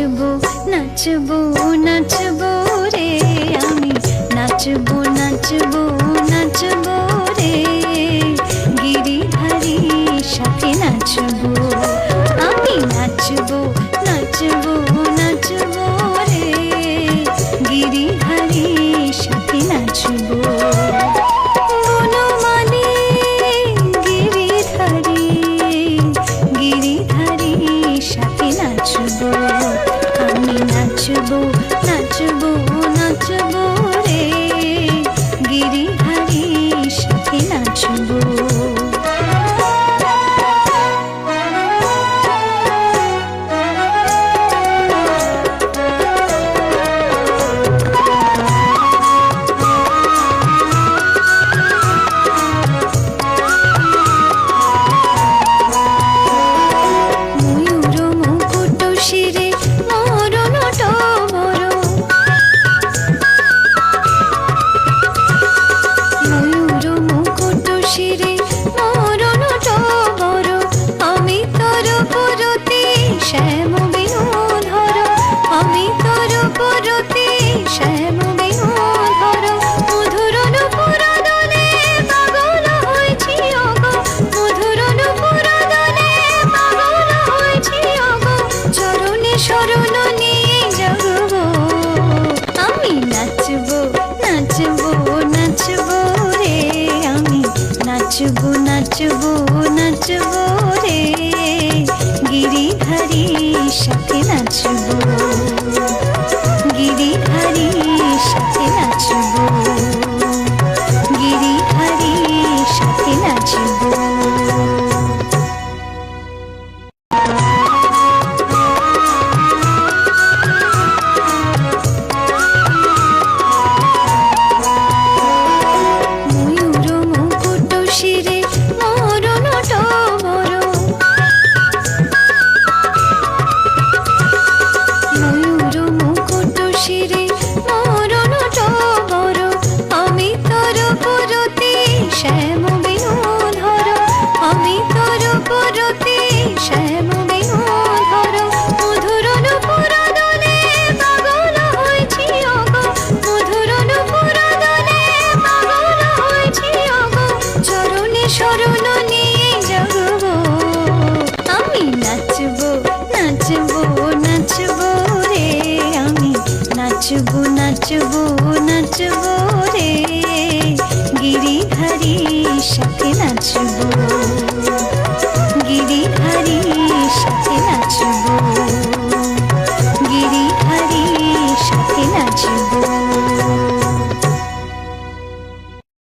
నచ్చుబు నచ్చుబు নাচব নাচব নাচব রে। গিরিধারী সাথে নাচব। গিরিধারী সাথে নাচব। নাচব নাচব নাচব রে। গিরিধারীর সাথে নাচব।